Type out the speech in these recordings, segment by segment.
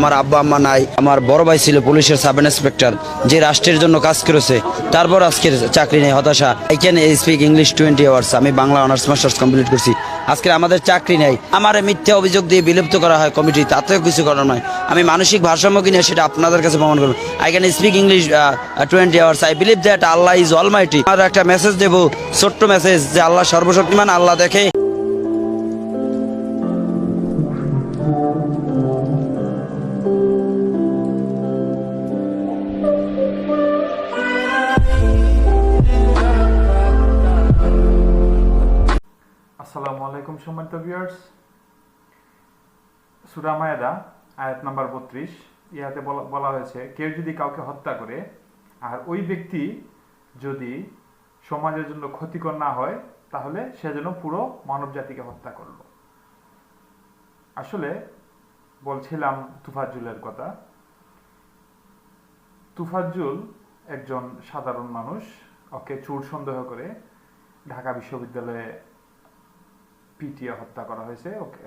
আমার আব্বা আম্মা নাই, আমার বড় ভাই ছিল পুলিশের সাব ইন্সপেক্টর, যে রাষ্ট্রের জন্য কাজ করেছে, তারপর আজকের চাকরি নেই হতাশা। I can speak English twenty hours আমি বাংলা অনার্স মাস্টার্স কমপ্লিট করছি। আজকে আমাদের চাকরি নেই। আমার মিথ্যা অভিযোগ দিয়ে বিলুপ্ত করা হয় কমিটি তাতেও কিছু করার নয়। আমি মানসিক ভারসাম্য কিনে সেটা আপনাদের কাছে প্রমাণ করব। I can speak English twenty hours I believe that Allah is almighty আর একটা মেসেজ দেবো, ছোট্ট মেসেজ যে আল্লাহ সর্বশক্তিমান, আল্লাহ দেখে। আসসালামু আলাইকুম সম্মানিত ভিউয়ার্স সূরা মায়েদা, আয়াত নাম্বার বত্রিশ। বলা বলা হয়েছে, কেউ যদি কাউকে হত্যা করে, আর ওই ব্যক্তি যদি সমাজের জন্য ক্ষতিকর না হয়, তাহলে সে যেন পুরো মানব জাতিকে হত্যা করল। আসলে বলছিলাম তুফাজ্জুলের কথা। তুফাজ্জুল একজন সাধারণ মানুষ, ওকে চুর সন্দেহ করে ঢাকা বিশ্ববিদ্যালয়ে পিটিয়ে হত্যা করা হয়েছে, ওকে,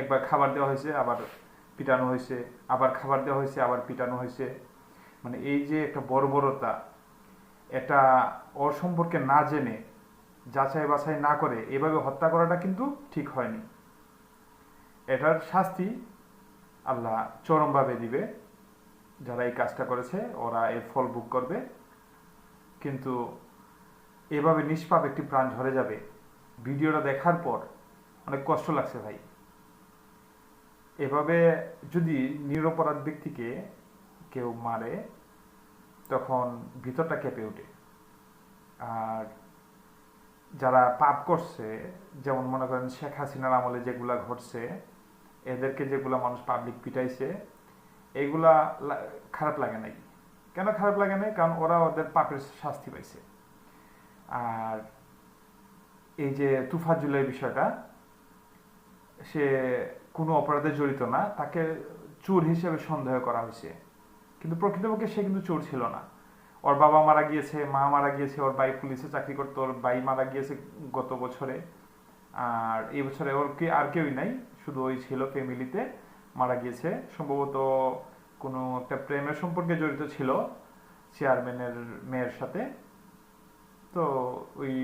একবার খাবার দেওয়া হয়েছে, আবার পিটানো হয়েছে, আবার খাবার দেওয়া হয়েছে, আবার পিটানো হয়েছে। মানে এই যে একটা বর্বরতা, এটা ওর সম্পর্কে না জেনে, যাচাই বাছাই না করে এভাবে হত্যা করাটা কিন্তু ঠিক হয়নি। এটার শাস্তি আল্লাহ চরমভাবে দিবে, যারা এই কাজটা করেছে, ওরা এর ফল ভোগ করবে। কিন্তু এভাবে নিষ্পাপ একটি প্রাণ ঝরে যাবে। ভিডিওটা দেখার পর অনেক কষ্ট লাগছে ভাই। এভাবে যদি নিরপরাধ ব্যক্তিকে কেউ মারে, তখন ভিতরটা কেঁপে ওঠে। আর যারা পাপ করছে, যেমন মনে করেন শেখ হাসিনার আমলে যেগুলা ঘটছে, এদেরকে যেগুলা মানুষ পাবলিক পিটাইছে, এগুলা খারাপ লাগে নাই। কেন খারাপ লাগে নাই? কারণ ওরা ওদের পাপের শাস্তি পাইছে। আর এই যে তুফাজুলের বিষয়টা সে কোনো অপরাধে জড়িত না, তাকে চোর হিসেবে সন্দেহ করা হয়েছে। কিন্তু প্রকৃতপক্ষে সে কিন্তু চোর ছিল না। ওর বাবা মারা গিয়েছে, মা মারা গিয়েছে, ওর ভাই পুলিশে চাকরি করতো, ওর ভাই মারা গিয়েছে গত বছরে। আর এই বছরে ওর কি আর কেউই নাই, শুধু ওই ছিল ফ্যামিলিতে মারা গিয়েছে। সম্ভবত কোনো একটা প্রেমের সম্পর্কে জড়িত ছিল চেয়ারম্যানের মেয়ের সাথে। তো ওই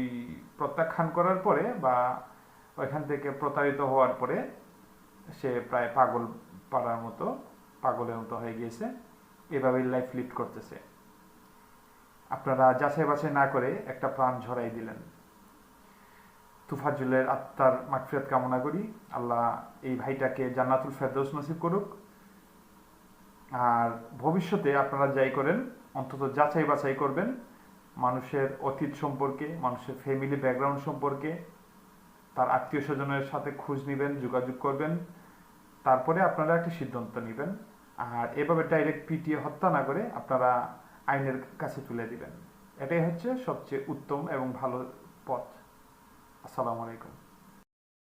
প্রত্যাখ্যান করার পরে বা ওইখান থেকে প্রতারিত হওয়ার পরে সে প্রায় পাগল পাড়ার মতো, পাগলের মতো হয়ে গিয়েছে। এভাবেই লাইফ লিড করতেছে। আপনারা যাচাই বাছাই না করে একটা প্রাণ ঝরাই দিলেন। তুফাজুলের আত্মার মাগফিরাত কামনা করি। আল্লাহ এই ভাইটাকে জান্নাতুল ফেরদৌস নসিব করুক। আর ভবিষ্যতে আপনারা যাই করেন, অন্তত যাচাই বাছাই করবেন। মানুষের অতীত সম্পর্কে, মানুষের ফ্যামিলি ব্যাকগ্রাউন্ড সম্পর্কে তার আত্মীয় স্বজনের সাথে খোঁজ নেবেন, যোগাযোগ করবেন। তারপরে আপনারা একটি সিদ্ধান্ত নেবেন। আর এভাবে ডাইরেক্ট পিটিয়ে হত্যা না করে আপনারা আইনের কাছে তুলে দিবেন। এটাই হচ্ছে সবচেয়ে উত্তম এবং ভালো পথ। আসসালামু আলাইকুম।